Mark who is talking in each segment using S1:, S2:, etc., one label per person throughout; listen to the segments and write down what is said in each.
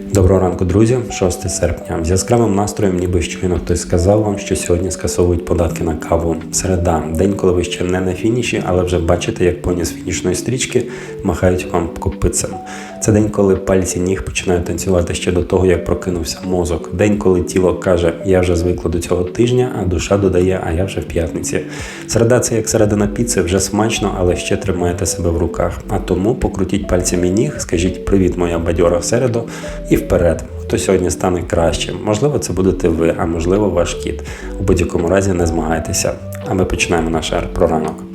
S1: Доброго ранку, друзі. 6 серпня. З яскравим настроєм, ніби щойно хтось сказав вам, що сьогодні скасовують податки на каву. Середа, день, коли ви ще не на фініші, але вже бачите, як поні з фінішної стрічки махають вам копицем. Це день, коли пальці ніг починають танцювати ще до того, як прокинувся мозок. День, коли тіло каже, я вже звикло до цього тижня, а душа додає, а я вже в п'ятниці. Середа це як середина піци, вже смачно, але ще тримаєте себе в руках. А тому покрутіть пальцями ніг, скажіть привіт, моя бадьора середу, і вперед. Хто сьогодні стане кращим? Можливо, це будете ви, а можливо, ваш кіт. У будь-якому разі не змагайтеся. А ми починаємо наш ранок.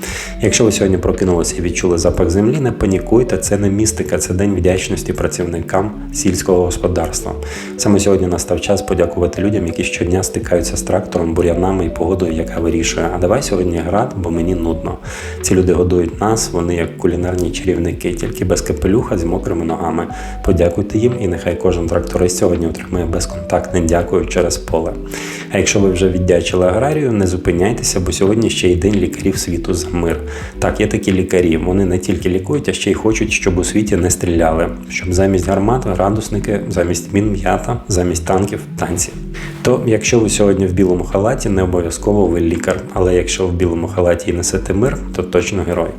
S1: Якщо ви сьогодні прокинулися і відчули запах землі, не панікуйте, це не містика, це день вдячності працівникам сільського господарства. Саме сьогодні настав час подякувати людям, які щодня стикаються з трактором, бур'янами і погодою, яка вирішує. А давай сьогодні град, бо мені нудно. Ці люди годують нас, вони як кулінарні чарівники, тільки без капелюха з мокрими ногами. Подякуйте їм, і нехай кожен тракторист сьогодні отримає безконтактне дякую через поле. А якщо ви вже віддячили аграрію, не зупиняйтеся, бо сьогодні ще й день лікарів світу за мир. Так, є такі лікарі. Вони не тільки лікують, а ще й хочуть, щоб у світі не стріляли, щоб замість гармат радусники, замість мін м'ята, замість танків танці. То, якщо ви сьогодні в білому халаті, не обов'язково ви лікар, але якщо в білому халаті і несете мир, то точно герой.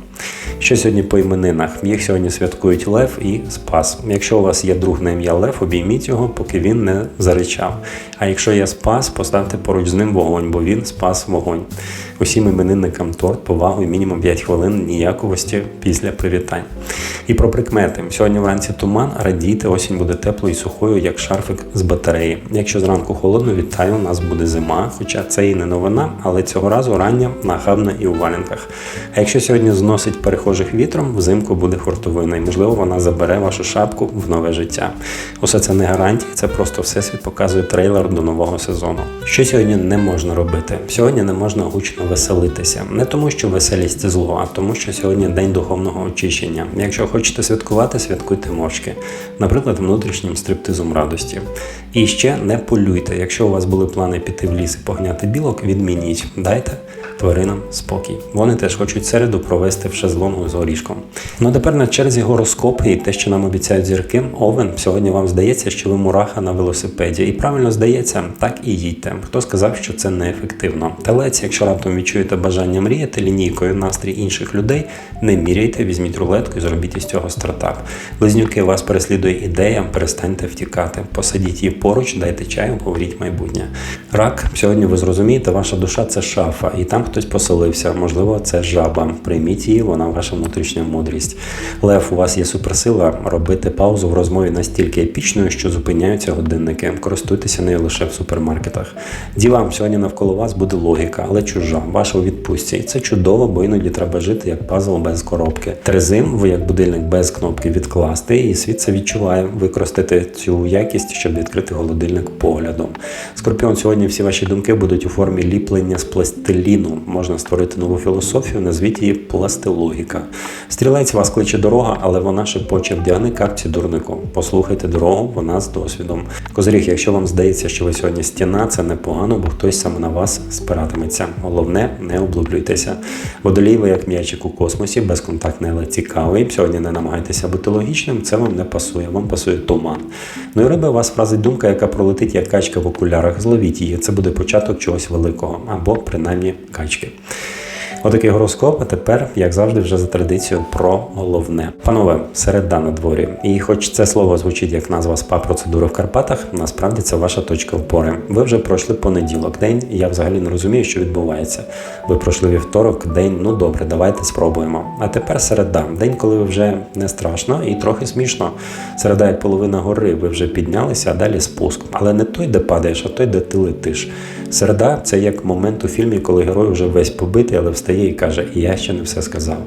S1: Що сьогодні по іменинах? Їх сьогодні святкують Лев і Спас. Якщо у вас є друг на ім'я Лев, обійміть його, поки він не заричав. А якщо є Спас, поставте поруч з ним вогонь, бо він спас вогонь. Усім іменинникам торт, повагу і мінімум 5 хвилин ніяковості після привітань. І про прикмети. Сьогодні вранці туман, радійте, осінь буде теплою і сухою, як шарфик з батареї. Якщо зранку холодно, вітаю, у нас буде зима, хоча це і не новина, але цього разу рання, нахабна і у валянках. А якщо сьогодні зносить перехожих вітром, взимку буде хуртовина, і можливо вона забере вашу шапку в нове життя. Усе це не гарантії, це просто всесвіт показує трейлер до нового сезону. Що сьогодні не можна робити? Сьогодні не можна гучно веселитися. Не тому, що веселість це зло, а тому, що сьогодні день духовного очищення. Якщо хочете святкувати, святкуйте мовчки, наприклад, внутрішнім стриптизом радості. І ще не полюйте. Якщо у вас були плани піти в ліс і погняти білок, відмініть. Дайте тваринам спокій. Вони теж хочуть середу провести в шезлонгу з горішком. Ну а тепер на черзі гороскопи і те, що нам обіцяють зірки. Овен сьогодні вам здається, що ви мураха на велосипеді. І правильно здається, так і їдьте. Хто сказав, що це неефективно? Телець, якщо раптом відчуєте бажання мріяти лінійкою настрій інших людей, не міряйте, візьміть рулетку і зробіть із цього стартап. Близнюки вас переслідує ідея, перестаньте втікати. Посадіть її поруч, дайте чаю, говоріть майбутнє. Рак, сьогодні ви зрозумієте, ваша душа це шафа, і там хтось поселився. Можливо, це жаба. Прийміть її, вона ваша внутрішня мудрість. Лев, у вас є суперсила робити паузу в розмові настільки епічною, що зупиняються годинники. Користуйтеся нею лише в супермаркетах. Дівам, сьогодні навколо вас буде логіка, але чужа, ваша у відпустці. Це чудово, бо іноді треба жити як пазл без коробки. Трезим, ви як будильник без кнопки відкласти, і світ це відчуває. Використати цю якість, щоб відкрити холодильник поглядом. Скорпіон, сьогодні всі ваші думки будуть у формі ліплення з пластиліну. Можна створити нову філософію, назвіть її пластилогіка. Стрілець вас кличе дорога, але вона шепоче вдягни капці дурнику. Послухайте дорогу, вона з досвідом. Козиріг, якщо вам здається, що ви сьогодні стіна, це непогано, бо хтось саме на вас спиратиметься. Головне, не облублюйтеся. Водолій, ви як м'ячик у космосі, безконтактний, але цікавий. Сьогодні не намагайтеся бути логічним, це вам не пасує, вам пасує туман. Ну і риби вас вразить думка, яка пролетить як качка в окулярах. Зловіть її. Це буде початок чогось великого, або принаймні качки. Отакий гороскоп, а тепер, як завжди, вже за традицією про головне. Панове, середа на дворі. І хоч це слово звучить як назва спа процедури в Карпатах, насправді це ваша точка опори. Ви вже пройшли понеділок день, і я взагалі не розумію, що відбувається. Ви пройшли вівторок, день, ну добре, давайте спробуємо. А тепер середа, день, коли вже не страшно і трохи смішно. Середа, як половина гори, ви вже піднялися, а далі спуск. Але не той, де падаєш, а той, де ти летиш. Середа це як момент у фільмі, коли герой вже весь побитий, але встає і каже: я ще не все сказав.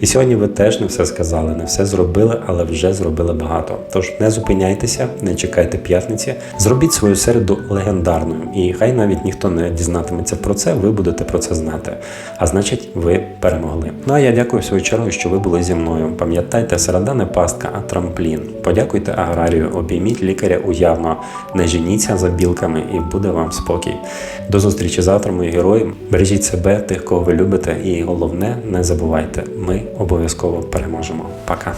S1: І сьогодні ви теж не все сказали, не все зробили, але вже зробили багато. Тож не зупиняйтеся, не чекайте п'ятниці, зробіть свою середу легендарною. І хай навіть ніхто не дізнатиметься про це, ви будете про це знати. А значить, ви перемогли. Ну а я дякую в свою чергу, що ви були зі мною. Пам'ятайте, середа не пастка, а трамплін. Подякуйте аграрію, обійміть лікаря уявно, не женіться за білками і буде вам спокій. До зустрічі завтра, мої герої. Бережіть себе, тих, кого ви любите, і головне, не забувайте, ми обов'язково переможемо. Пока.